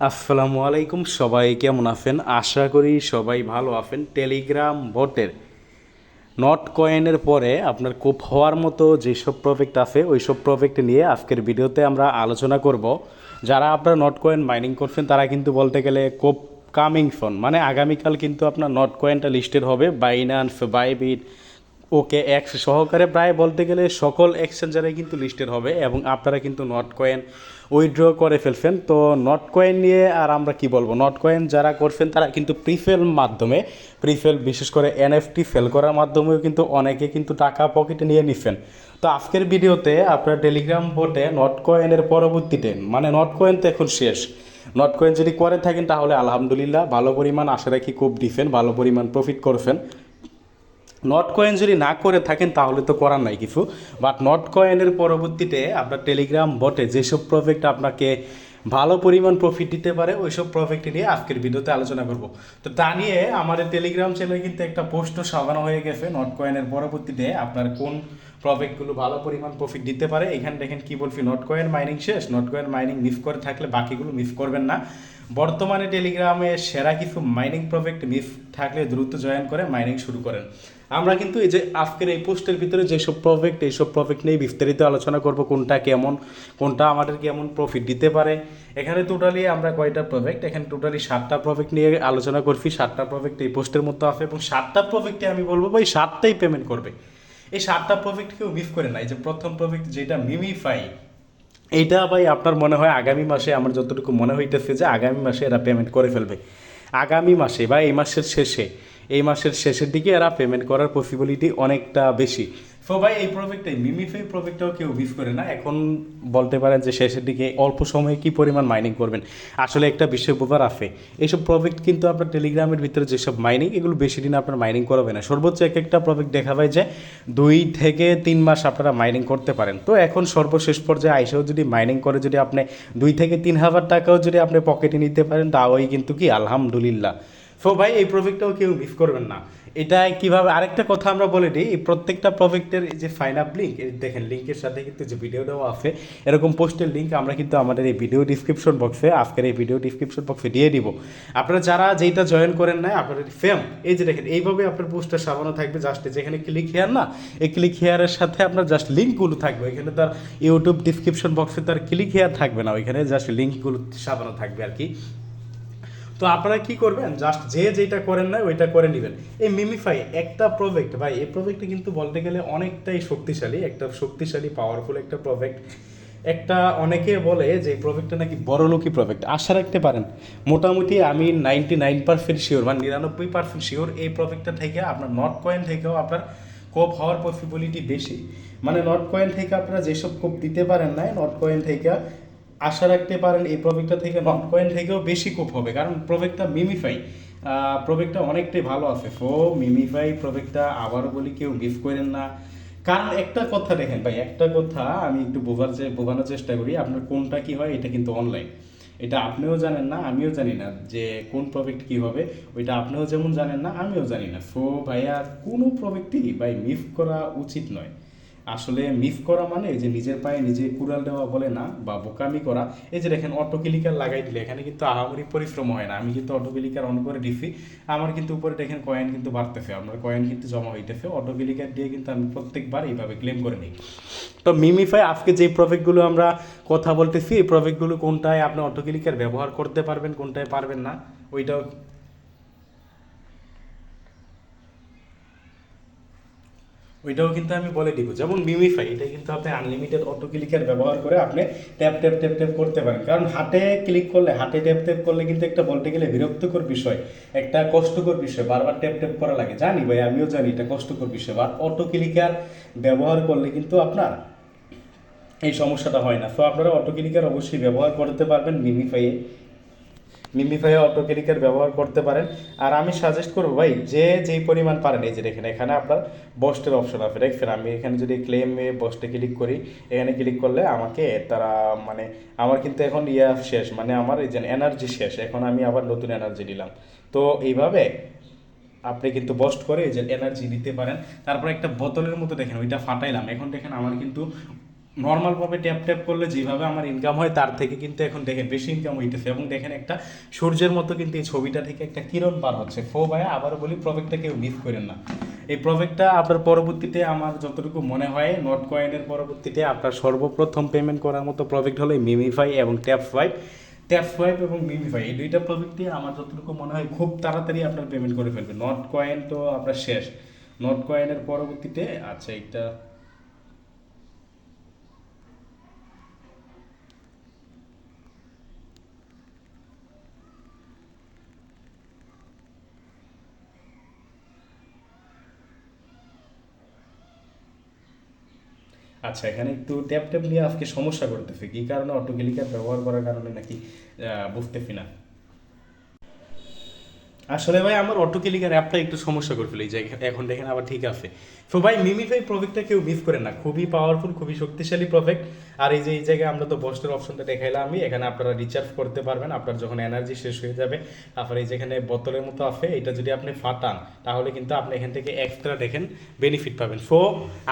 আসসালামু আলাইকুম, সবাই কেমন আছেন? আশা করি সবাই ভালো আছেন। টেলিগ্রাম ভোটের নট কয়েনের পরে আপনার কোপ হওয়ার মতো যেসব প্রজেক্ট আছে ওই সব প্রজেক্ট নিয়ে আজকের ভিডিওতে আমরা আলোচনা করব। যারা আপনার নট কয়েন মাইনিং করছেন, তারা কিন্তু বলতে গেলে কোপ কামিং ফোন মানে আগামীকাল কিন্তু আপনার নট কয়েনটা লিস্টেড হবে বাইনান্স বাইবিট ওকে এক্স সহকারে প্রায় বলতে গেলে সকল এক্সচেঞ্জারে কিন্তু লিস্টেড হবে এবং আপনারা কিন্তু নট কয়েন উইথড্র করে ফেলছেন। তো নট কয়েন নিয়ে আর আমরা কি বলব? নট কয়েন যারা করছেন তারা কিন্তু প্রিফেল মাধ্যমে প্রিফেল বিশেষ করে এনএফটি ফেল করার মাধ্যমেও কিন্তু অনেকে কিন্তু টাকা পকেটে নিয়ে নিচ্ছেন। তো আজকের ভিডিওতে আপনার টেলিগ্রাম বোটে নট কয়েনের পরবর্তীতে মানে নট কয়েন তো এখন শেষ। নট কয়েন যদি করে থাকেন তাহলে আলহামদুলিল্লাহ, ভালো পরিমাণ আশা রাখি খুব ডিফেন ভালো পরিমাণ প্রফিট করছেন নট কয়েন যদি না করে থাকেন, তাহলে তো করার নাই কিছু। বাট নট কয়েনের পরবর্তীতে আপনার টেলিগ্রাম বটে যেসব প্রজেক্ট আপনাকে ভালো পরিমাণ প্রফিট দিতে পারে, ওইসব প্রজেক্ট নিয়ে আজকের ভিডিওতে আলোচনা করব। তো তা নিয়ে আমাদের টেলিগ্রাম চ্যানেলে কিন্তু একটা পোস্টও সাজানো হয়ে গেছে নট কয়েনের পরবর্তীতে আপনার কোন প্রজেক্টগুলো ভালো পরিমাণ প্রফিট দিতে পারে। এখানে দেখেন কি বলছি নট কয়েন মাইনিং শেষ নট কয়েন মাইনিং মিস করে থাকলে বাকিগুলো মিস করবেন না। বর্তমানে টেলিগ্রামে সেরা কিছু মাইনিং প্রজেক্ট মিস থাকলে দ্রুত জয়েন করে মাইনিং শুরু করেন। আমরা কিন্তু এই যে আজকের এই পোস্টের ভিতরে যেসব প্রজেক্ট এইসব প্রজেক্ট নিয়ে বিস্তারিত আলোচনা করব, কোনটা কেমন, কোনটা আমাদের কেমন প্রফিট দিতে পারে। এখানে টোটালি আমরা কয়টা প্রজেক্ট এখানে টোটালি সাতটা প্রজেক্ট নিয়ে আলোচনা করছি। সাতটা প্রজেক্ট এই পোস্টের মধ্যে আছে এবং সাতটা প্রজেক্টে আমি বলব ভাই, সাতটাই পেমেন্ট করবে। এই সাতটা প্রজেক্ট কেউ মিস করে না। এই যে প্রথম প্রজেক্ট যেটা মিমিফাই এইটা ভাই আপনার মনে হয় আগামী মাসে, আমার যতটুকু মনে হইতেছে যে আগামী মাসে এরা পেমেন্ট করে ফেলবে। আগামী মাসে বা এই মাসের শেষে এই মাসের শেষের দিকে এরা পেমেন্ট করার পসিবিলিটি অনেকটা বেশি। সো ভাই, এই প্রজেক্টটাই মিমিফাই প্রজেক্টটাও কেউ মিস করে না। এখন বলতে পারেন যে শেষের দিকে অল্প সময়ে কি পরিমাণ মাইনিং করবেন? আসলে একটা বিষয় বোঝার আছে। এইসব প্রজেক্ট কিন্তু আপনার টেলিগ্রামের ভিতরে যেসব মাইনিং এগুলো বেশি দিন আপনার মাইনিং করাবে না। সর্বোচ্চ এক একটা প্রজেক্ট দেখা যায় যে দুই থেকে তিন মাস আপনারা মাইনিং করতে পারেন। তো এখন সর্বশেষ পর্যায়ে আইসেও যদি মাইনিং করে, যদি আপনি দুই থেকে তিন হাজার টাকাও যদি আপনি পকেটে নিতে পারেন, তাওই কিন্তু কি? আলহামদুলিল্লাহ। সো ভাই, এই প্রজেক্টটাও কেউ মিস করবেন না। এটা কীভাবে, আরেকটা কথা আমরা বলে দিই, এই প্রত্যেকটা প্রজেক্টের যে ফাইন আপ লিঙ্ক দেখেন লিঙ্কের সাথে কিন্তু যে ভিডিওটাও আছে, এরকম পোস্টের লিঙ্ক আমরা কিন্তু আমাদের এই ভিডিও ডিসক্রিপশন বক্সে আজকের এই ভিডিও ডিসক্রিপশন বক্সে দিয়ে দিব। আপনারা যারা যেইটা জয়েন করেন না আপনাদের ফেম এই যে দেখেন, এইভাবে আপনার পোস্টটা সাজানো থাকবে জাস্ট যেখানে ক্লিক হেয়ার না, এই ক্লিক হেয়ারের সাথে আপনার জাস্ট লিঙ্কগুলো থাকবে। এখানে তার ইউটিউব ডিসক্রিপশন বক্সে তার ক্লিক হেয়ার থাকবে না, ওইখানে জাস্ট লিঙ্কগুলো সাজানো থাকবে আর কি। তো আপনারা কি করবেন? জাস্ট যে যেটা করেন না, ওইটা করে নেবেন। এই মিমিফাই একটা প্রজেক্ট ভাই, এই প্রজেক্টটা কিন্তু বলতে গেলে অনেকটাই শক্তিশালী, একটা শক্তিশালী পাওয়ারফুল একটা প্রজেক্ট একটা অনেকে বলে যে এই প্রজেক্টটা নাকি বড়লোকি প্রজেক্ট আশা রাখতে পারেন। মোটামুটি আমি নাইনটি নাইন পার্সেন্ট শিওর মানে নিরানব্বই পার্সেন্ট শিওর এই প্রজেক্টটা থেকে আপনার নট কয়েন থেকেও আপনার কোপ হওয়ার পসিবিলিটি বেশি। মানে নট কয়েন থেকে আপনারা যেসব কোপ দিতে পারেন না নট কয়েন থেকে আশা রাখতে পারেন এই প্রজেক্টটা থেকে নট কয়েন থেকেও বেশি কোপ হবে। কারণ প্রজেক্টটা মিমিফাই প্রজেক্টটা অনেকটাই ভালো আছে। সো মিমিফাই প্রজেক্টটা আবারও বলি, কেউ গিফট করেন না। কারণ একটা কথা দেখেন ভাই, একটা কথা আমি একটু বোঝার বোঝানোর চেষ্টা করি, আপনার কোনটা কি হয়, এটা কিন্তু অনলাইন এটা আপনিও জানেন না, আমিও জানি না যে কোন প্রজেক্ট কি হবে, ওইটা আপনিও যেমন জানেন না, আমিও জানি না। সো ভাইয়া, কোনো প্রজেক্টই ভাই মিস করা উচিত নয়। আসলে মিস করা মানে যে নিজের পায়ে নিজে কুড়াল দেওয়া বলে না, বা বোকামি করা। এই যে দেখেন অটো ক্লিকার লাগাই দিলে, এখানে কিন্তু আহামরি পরিশ্রম হয় না। আমি কিন্তু অটো ক্লিকার অন করে দিছি, আমার কিন্তু উপরে দেখেন কয়েন কিন্তু বাড়তেছে। আমার কয়েন কিন্তু জমা হইতেছে। অটো ক্লিকার দিয়ে কিন্তু আমি প্রত্যেকবার এইভাবে ক্লেম করে নিই। তো মিমিফাই আজকে যে প্রজেক্টগুলো আমরা কথা বলতেছি, এই প্রজেক্টগুলো কোনটায় আপনি অটো ক্লিকার ব্যবহার করতে পারবেন, কোনটায় পারবেন না, ওইটাও ওইটাও কিন্তু আমি বলে দিব। যেমন মিমিফাই এটা কিন্তু আপনি আনলিমিটেড অটো ক্লিকার ব্যবহার করে আপনি ট্যাপ ট্যাপ ট্যাপ ট্যাপ করতে পারেন। কারণ হাতে ক্লিক করলে হাতে ট্যাপ ট্যাপ করলে কিন্তু একটা বলতে গেলে বিরক্তকর বিষয়, একটা কষ্টকর বিষয়, বারবার ট্যাপ ট্যাপ করা লাগে। জানি ভাই, আমিও জানি এটা কষ্টকর বিষয় আর অটো ক্লিকার ব্যবহার করলে কিন্তু আপনার এই সমস্যাটা হয় না। তো আপনারা অটো ক্লিকার অবশ্যই ব্যবহার করতে পারবেন মিমিফাইয়ে মিমিফাই অটো ক্লিকার ব্যবহার করতে পারেন। আর আমি সাজেস্ট করব ভাই, যে যেই পরিমাণ পারেন, এই যে দেখেন, এখানে আপনার বস্টের অপশন আছে। দেখছেন আমি এখানে যদি ক্লেমে বস্টে ক্লিক করি, এখানে ক্লিক করলে আমাকে তারা মানে আমার কিন্তু এখন ইয়া শেষ মানে আমার এই যে এনার্জি শেষ। এখন আমি আবার নতুন এনার্জি নিলাম। তো এইভাবে আপনি কিন্তু বস্ট করে যে এনার্জি নিতে পারেন। তারপর একটা বোতলের মতো দেখেন, ওইটা ফাটাইলাম। এখন দেখেন, আমার কিন্তু নর্মালভাবে ট্যাপ ট্যাপ করলে যেভাবে আমার ইনকাম হয়, তার থেকে কিন্তু এখন দেখেন বেশি ইনকাম হইতেছে। এবং দেখেন একটা সূর্যের মতো কিন্তু এই ছবিটা থেকে একটা কিরণ পার হচ্ছে। ফো ভাইয়া আবারও বলি প্রজেক্টটা কেউ মিস করেন না। এই প্রজেক্টটা আপনার পরবর্তীতে আমার যতটুকু মনে হয় নট কয়েনের পরবর্তীতে আপনার সর্বপ্রথম পেমেন্ট করার মতো প্রজেক্ট হলো মিমিফাই এবং ট্যাপ ফাইভ ট্যাপ সোয়াইপ এবং মিমিফাই এই দুইটা প্রজেক্টই আমার যতটুকু মনে হয় খুব তাড়াতাড়ি আপনার পেমেন্ট করে ফেলবে। নট কয়েন তো আপনার শেষ। নট কয়েনের পরবর্তীতে আচ্ছা এটা আচ্ছা এখানে একটু ট্যাপ ট্যাপ নিয়ে আজকে সমস্যা করতেছে। কি কারণে অটো ক্লিকার ব্যবহার করার কারণে নাকি আহ, বুঝতেছি না। আসলে ভাই আমার অটো ক্লিকার অ্যাপটা একটু সমস্যা করে ফেলি যে এখন দেখেন আবার ঠিক আছে। তো ভাই মিমিফাই প্রজেক্টটা কেউ মিস করে না। খুবই পাওয়ারফুল খুবই শক্তিশালী প্রফেক্ট আর এই যে, এই জায়গায় আমরা তো বস্টের অপশনটা দেখাইলাম আমি, এখানে আপনারা রিচার্জ করতে পারবেন, আপনার যখন এনার্জি শেষ হয়ে যাবে। তারপরে এই যেখানে বোতলের মতো আছে, এটা যদি আপনি ফাটান, তাহলে কিন্তু আপনি এখান থেকে এক্সট্রা দেখেন বেনিফিট পাবেন। সো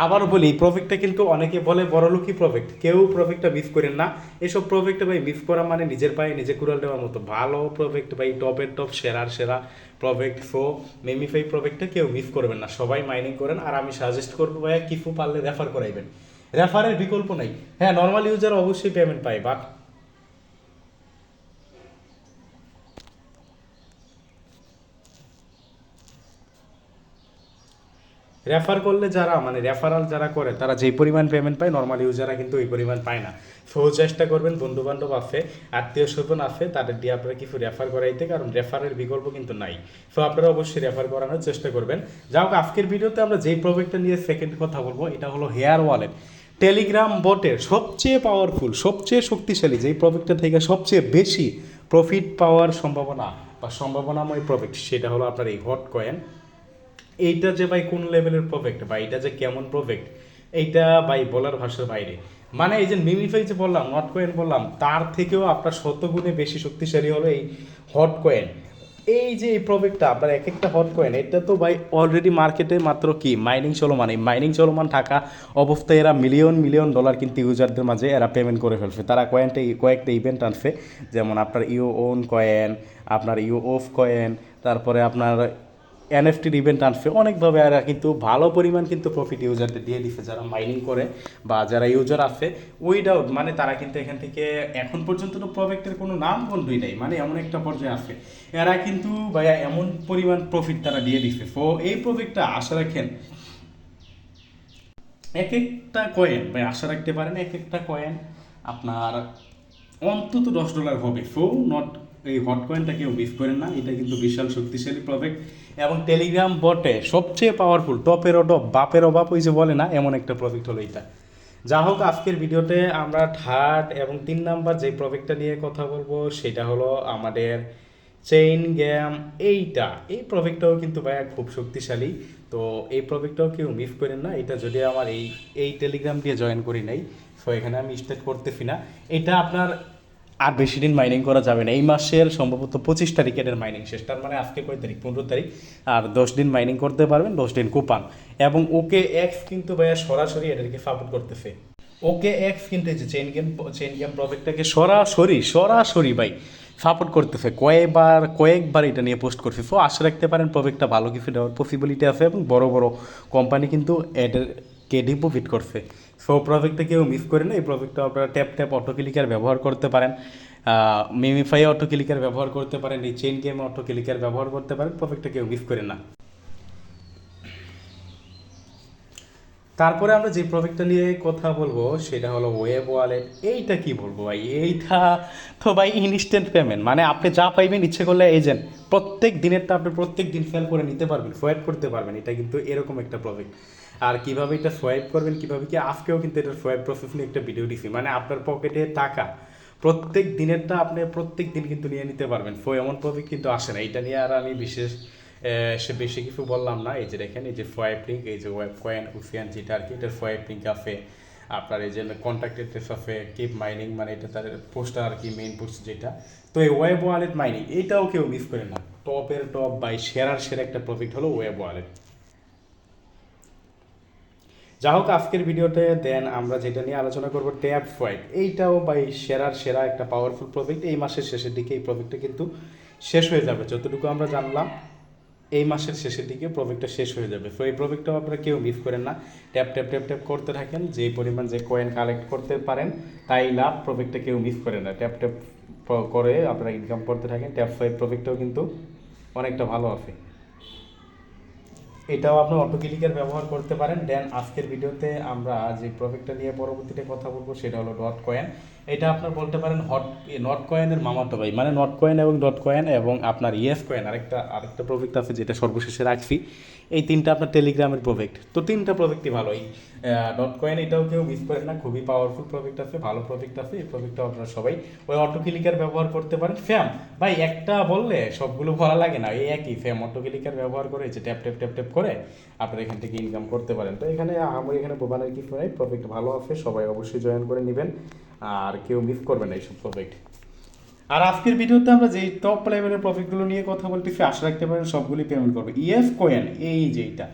আবারও বলি, এই প্রজেক্টটা কিন্তু অনেকে বলে বড়লোকি প্রফেক্ট কেউ প্রফেক্টটা মিস করেন না। এসব প্রজেক্টে ভাই মিস করা মানে নিজের পায়ে নিজে কুড়াল দেওয়ার মতো। ভালো প্রফেক্ট ভাই টপের টপ সেরার সেরা। প্রজেক্ট ফো মেমিফাই প্রজেক্টটা কেউ মিস করবেন না। সবাই মাইনিং করেন আর আমি সাজেস্ট করব ভাইয়া কিফু পারলে রেফার করাইবেন। রেফারের বিকল্প নাই। হ্যাঁ নর্মাল ইউজার অবশ্যই পেমেন্ট পায় বাট রেফার করলে যারা মানে রেফারাল যারা করে, তারা যেই পরিমাণ পেমেন্ট পায় নর্মাল ইউজাররা কিন্তু ওই পরিমাণ পায় না। সো চেষ্টা করবেন বন্ধু বান্ধব আছে, আত্মীয় স্বজন আছে, তাদের দিয়ে আপনারা কিছু রেফার করাইতে, কারণ রেফারের বিকল্প কিন্তু নাই। সো আপনারা অবশ্যই রেফার করানোর চেষ্টা করবেন। যা হোক, আজকের ভিডিওতে আমরা যেই প্রজেক্টটা নিয়ে সেকেন্ড কথা বলব, এটা হলো হেয়ার ওয়ালেট টেলিগ্রাম বটের সবচেয়ে পাওয়ারফুল সবচেয়ে শক্তিশালী, যেই প্রজেক্টটা থেকে সবচেয়ে বেশি প্রফিট পাওয়ার সম্ভাবনা, বা সম্ভাবনাময় প্রফিট সেটা হলো আপনার এই হট কয়েন এইটা যে ভাই কোন লেভেলের প্রজেক্ট বা এটা যে কেমন প্রজেক্ট এইটা ভাই বলার ভাষার বাইরে। মানে এই যে মিমিফাই যে বললাম নট কয়েন বললাম, তার থেকেও আপনার শতগুণে বেশি শক্তিশালী হলো এই হট কয়েন এই যে এই প্রজেক্টটা আপনার এক একটা হট কয়েন এটা তো ভাই অলরেডি মার্কেটে মাত্র কি? মাইনিং চলমান, এই মাইনিং চলমান থাকা অবস্থায় এরা মিলিয়ন মিলিয়ন ডলার কিন্তু ইউজারদের মাঝে এরা পেমেন্ট করে ফেলছে। তারা কয়েনটা, কয়েকটা ইভেন্ট আনছে, যেমন আপনার ইউ ওন কয়েন আপনার ইউ অফ কয়েন তারপরে আপনার এনএফটির ইভেন্ট আনছে অনেকভাবে এরা কিন্তু ভালো পরিমাণ কিন্তু প্রফিট ইউজারদের দিয়ে দিচ্ছে যারা মাইনিং করে বা যারা ইউজার আছে। উইদাউট মানে তারা কিন্তু এখান থেকে এখন পর্যন্ত তো প্রজেক্টের কোনো নাম বন্ধুই নেই মানে এমন একটা পর্যায়ে আছে। এরা কিন্তু ভাইয়া এমন পরিমাণ প্রফিট তারা দিয়ে দিচ্ছে সো এই প্রজেক্টটা আশা রাখেন এক একটা কয়েন ভাই আশা রাখতে পারেন এক একটা কয়েন আপনার অন্তত দশ ডলার হবে। সো নট এই হট কয়েনটা কেউ মিস করেন না, এটা কিন্তু বিশাল শক্তিশালী প্রজেক্ট এবং টেলিগ্রাম বটে সবচেয়ে পাওয়ারফুল টপেরও টপ বাপেরও বাপ ওই যে বলে না, এমন একটা প্রজেক্ট হলো এটা। যা হোক, আজকের ভিডিওতে আমরা থার্ড এবং তিন নাম্বার যে প্রজেক্টটা নিয়ে কথা বলব, সেটা হলো আমাদের চেইন গেম এইটা। এই প্রজেক্টটাও কিন্তু ভাইয়া খুব শক্তিশালী। তো এই প্রজেক্টটাও কেউ মিস করেন না। এটা যদি আমার এই এই টেলিগ্রাম দিয়ে জয়েন করি নাই সো এখানে আমি স্টার্ট করতেছি না। এটা আপনার আর বেশি দিন মাইনিং করা যাবে না। এই মাসের সম্ভবত পঁচিশ তারিখের মাইনিং শেষ। তার মানে আজকে কয় তারিখ? পনেরো তারিখ। আর দশ দিন মাইনিং করতে পারবেন, দশ দিন কুপান। এবং ওকে এক্স কিন্তু ভাইয়া সরাসরি এদেরকে সাপোর্ট করতেছে। ওকে এক্স কিন্তু যে চেইন গেম চেন গেম প্রজেক্টটাকে সরাসরি সরাসরি ভাই সাপোর্ট করতেছে। কয়েকবার কয়েকবার এটা নিয়ে পোস্ট করছে। সো আশা রাখতে পারেন প্রজেক্টটা ভালো কিছু দেওয়ার পসিবিলিটি আছে এবং বড় বড় কোম্পানি কিন্তু এদেরকে ডিপোজিট করছে। সো প্রজেক্টটা কেউ মিস করে না, এই প্রজেক্টটা আপনারা ট্যাপ ট্যাপ অটো ক্লিকার ব্যবহার করতে পারেন। মিমিফাই অটো ক্লিকার ব্যবহার করতে পারেন, এই চেন গেম অটো ক্লিকার ব্যবহার করতে পারেন প্রজেক্টটা কেউ মিস করে না। তারপরে আমরা যে প্রজেক্টটা নিয়ে কথা বলব, সেটা হলো ওয়েব ওয়ালেট এইটা কি বলব ভাই? এইটা তো ভাই ইনস্ট্যান্ট পেমেন্ট মানে আপনি যা পাইবেন ইচ্ছে করলে এজেন্ট প্রত্যেক দিনেরটা আপনি প্রত্যেক দিন ফেল করে নিতে পারবেন সোয়াইপ করতে পারবেন। এটা কিন্তু এরকম একটা প্রজেক্ট আর কীভাবে এটা সোয়াইপ করবেন, কীভাবে কি আজকেও কিন্তু এটা সোয়াইপ প্রসেস নিয়ে একটা ভিডিও দিছি। মানে আপনার পকেটে টাকা, প্রত্যেক দিনেরটা আপনি প্রত্যেক দিন কিন্তু নিয়ে নিতে পারবেন। ফো, এমন প্রজেক্ট কিন্তু আসে না। এটা নিয়ে আর আমি বিশেষ সে বেশি কিছু বললাম না। এই যে দেখেন, এই যে ফয়েব লিঙ্ক এই যে ওয়েব কয়েন উসিয়ান যেটা আর কি এটার ফয়েব লিঙ্ক আছে। আপনার এই যে কন্ট্যাক্ট অ্যাড্রেস আছে কিপ মাইনিং মানে এটা তার পোস্টার আর কি মেইন পোস্ট যেটা। তো এই ওয়েব ওয়ালেট মাইনিং এটাও কেউ মিস করে না। টপের টপ বাই সেরার সেরা একটা প্রফিট হলো ওয়েব ওয়ালেট যা হোক আজকের ভিডিওতে দেন আমরা যেটা নিয়ে আলোচনা করব ট্যাব ফাইভ এইটাও বাই সেরার সেরা একটা পাওয়ারফুল প্রজেক্ট এই মাসের শেষের দিকে এই প্রজেক্টটা কিন্তু শেষ হয়ে যাবে। যতটুকু আমরা জানলাম, এই মাসের শেষের দিকে প্রজেক্টটা শেষ হয়ে যাবে। তো এই প্রজেক্টটাও আপনারা কেউ মিস করেন না। ট্যাপ ট্যাপ ট্যাপ ট্যাপ করতে থাকেন, যে পরিমাণ যে কয়েন কালেক্ট করতে পারেন, তাই লাভ প্রজেক্টটা কেউ মিস করেন না। ট্যাপ ট্যাপ করে আপনারা ইনকাম করতে থাকেন। ট্যাপ ফাইভ প্রজেক্টটাও কিন্তু অনেকটা ভালো আছে এটাও আপনি অটো ক্লিকার ব্যবহার করতে পারেন। দেন আজকের ভিডিওতে আমরা যে প্রজেক্টটা নিয়ে পরবর্তীতে কথা বলব, সেটা হলো ডট কয়েন এটা আপনার বলতে পারেন হট নট কয়েনের মামাতো ভাই। মানে নট কয়েন এবং ডট কয়েন এবং আপনার ইয়েস কয়েন আরেকটা আরেকটা প্রজেক্ট আছে যেটা সর্বশেষে রাখছি। এই তিনটা আপনার টেলিগ্রামের প্রজেক্ট তো তিনটা প্রজেক্টই ভালোই ডট কয়েন এটাও কেউ মিস করেন না। খুবই পাওয়ারফুল প্রজেক্ট আছে, ভালো প্রজেক্ট আছে। এই প্রজেক্টটা আপনারা সবাই ওই অটো ক্লিকার ব্যবহার করতে পারেন। ফ্যাম ভাই, একটা বললে সবগুলো ভরা লাগে না। এই একই ফ্যাম অটো ক্লিকার ব্যবহার করে যে ট্যাপ ট্যাপ ট্যাপ ট্যাপ করে আপনারা এখান থেকে ইনকাম করতে পারেন। তো এখানে আমার এখানে বোবানের কিছু নাই প্রজেক্ট ভালো আছে। সবাই অবশ্যই জয়েন করে নেবেন। আর কেউ মিস করবেন না এইসব প্রজেক্ট আর আজকের ভিডিওতে আমরা যেই টপ লেভেলের প্রফিটগুলো নিয়ে কথা বলতেছি, আশা রাখতে পারেন সবগুলি পেমেন্ট করবে। ইএফ কয়েন এই যেটা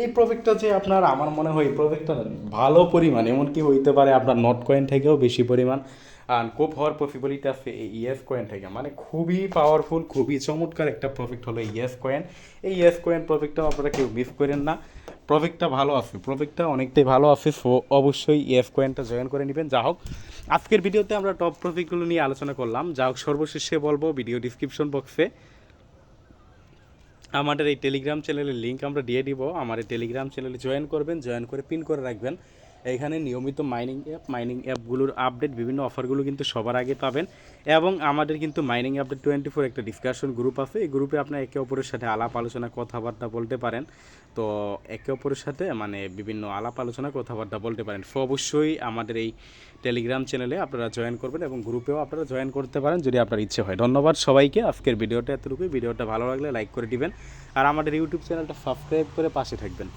এই প্রজেক্টটা যে আপনার, আমার মনে হয় এই প্রজেক্টটা ভালো পরিমাণ, এমনকি হইতে পারে আপনার নট কয়েন থেকেও বেশি পরিমাণ। আর কোপ হওয়ার পসিবিলিটি আছে এই ইএস কয়েন থেকে। মানে খুবই পাওয়ারফুল খুবই চমৎকার একটা প্রজেক্ট হলো ইএস কয়েন এই ইএস কয়েন প্রজেক্টটাও আপনারা কেউ মিস করেন না। প্রজেক্টটা ভালো আছে প্রজেক্টটা অনেকটাই ভালো আছে, সো অবশ্যই এফ কয়েনটা জয়েন করে নেবেন। যা হোক, আজকের ভিডিওতে আমরা টপ প্রজেক্টগুলো নিয়ে আলোচনা করলাম। যা হোক, সর্বশেষে বলব ভিডিও ডিসক্রিপশন বক্সে আমাদের এই টেলিগ্রাম চ্যানেলের লিঙ্ক আমরা দিয়ে দিব। আমার এই টেলিগ্রাম চ্যানেলে জয়েন করবেন জয়েন করে পিন করে রাখবেন। এখানে নিয়মিত মাইনিং অ্যাপ মাইনিং অ্যাপগুলোর আপডেট বিভিন্ন অফারগুলো কিন্তু সবার আগে পাবেন। এবং আমাদের কিন্তু মাইনিং আপডেট টোয়েন্টি ফোর একটা ডিসকাশন গ্রুপ আছে। এই গ্রুপে আপনার একে অপরের সাথে আলাপ আলোচনা, কথাবার্তা বলতে পারেন। তো একে অপরের সাথে মানে বিভিন্ন আলাপ আলোচনা, কথাবার্তা বলতে পারেন। সো অবশ্যই আমাদের এই টেলিগ্রাম চ্যানেলে আপনারা জয়েন করবেন এবং গ্রুপেও আপনারা জয়েন করতে পারেন যদি আপনার ইচ্ছে হয়। ধন্যবাদ সবাইকে। আজকের ভিডিওটা এতটুকুই। ভিডিওটা ভালো লাগলে লাইক করে দিবেন। আর আমাদের ইউটিউব চ্যানেলটা সাবস্ক্রাইব করে পাশে থাকবেন।